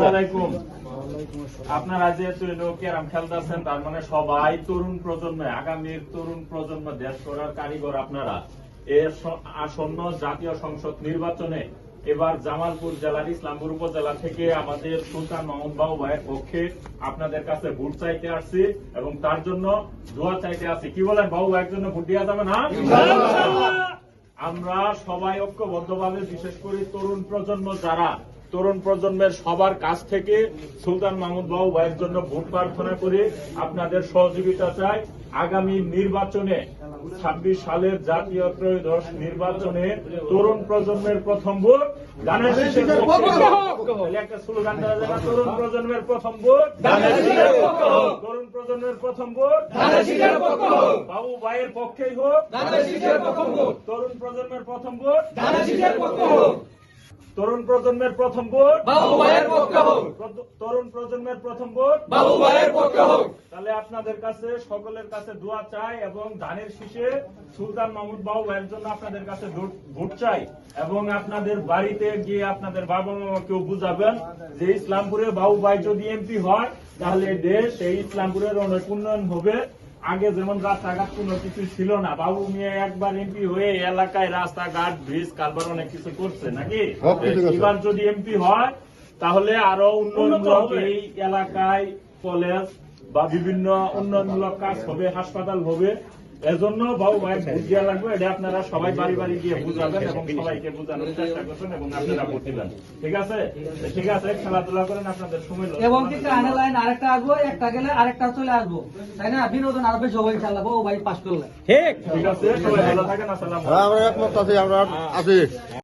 আসসালামু আলাইকুম। আপনারা যেহেতু এলো ক্যারাম খেলতেছেন তার মানে সবাই তরুণ প্রজন্মে আগামীর তরুণ প্রজন্ম দেশ করার কারিগর আপনারা। এর আসন্ন জাতীয় সংসদ নির্বাচনে এবার জামালপুর জেলার ইসলামপুর উপজেলা থেকে আমাদের সুলতান মোহাম্মদ বাবু ভাইয়ের পক্ষে আপনাদের কাছে ভোট চাইতে আসছি এবং তার জন্য দোয়া চাইতে আসছি। কি বলেন বাবু ভাইয়ের জন্য ভোট দেওয়া যাবে না? আমরা সবাই ঐক্যবদ্ধভাবে বিশেষ করে তরুণ প্রজন্ম যারা তরুণ প্রজন্মের সবার কাছ থেকে সুলতান মাহমুদ বাবু ভাইয়ের জন্য ভোট প্রার্থনা করে আপনাদের সহযোগিতা চাই। আগামী নির্বাচনে ছাব্বিশ সালের জাতীয় ত্রয়োদশ নির্বাচনে তরুণ প্রজন্মের প্রথম ভোট গানের একটা স্লোগান দেওয়া তরুণ প্রজন্মের প্রথম ভোট তরুণ প্রজন্মের প্রথম ভোট বাবু ভাইয়ের পক্ষেই হোক তরুণ প্রজন্মের প্রথম ভোট। তরুণ প্রজন্মের প্রথম ভোট। বাবু ভাইয়ের পক্ষে হোক। তরুণ প্রজন্মের প্রথম ভোট। বাবু ভাইয়ের পক্ষে হোক। তাহলে আপনাদের কাছে সকলের কাছে দোয়া চাই এবং ধানের শীষে সুলতান মাহমুদ বাবু ভাইয়ের জন্য আপনাদের কাছে ভোট- চাই এবং আপনাদের বাড়িতে গিয়ে আপনাদের বাবা মামাকেও বুঝাবেন যে ইসলামপুরে বাবু ভাই যদি এমপি হয় তাহলে দেশ এই ইসলামপুরের অনেক উন্নয়ন হবে। আগে যেমন রাস্তাঘাট কোনো কিছু ছিল না বাবু মিয়া একবার এমপি হয়ে এলাকায় রাস্তাঘাট ব্রিজ কালবার অনেক কিছু করছে নাকি। এবার যদি এমপি হয় তাহলে আরও উন্নয়নমূলক এই এলাকায় কলেজ বা বিভিন্ন উন্নয়নমূলক কাজ হবে হাসপাতাল হবে। এজন্য বাবু ভাই বুঝিয়া লাগবে এটা আপনারা সবাই বাড়ি বাড়ি গিয়ে বুঝাবেন এবং সবাইকে বুঝানোর চেষ্টা করবেন এবং আপনারা ভোট দিবেন। ঠিক আছে? ঠিক আছে খেলাধুলা করেন আপনাদের সময় এবং কিন্তু কি না। কানে লাইন আরেকটা আসব একটা গেলে আরেকটা চলে আসব। তাই না? বিনোদন আরবে বেশি হবে বাবু ও ভাই পাস করলে ঠিক। আছে সবাই ভালো থাকেন আসসালাম আমরা একমত আছি আমরা আছি।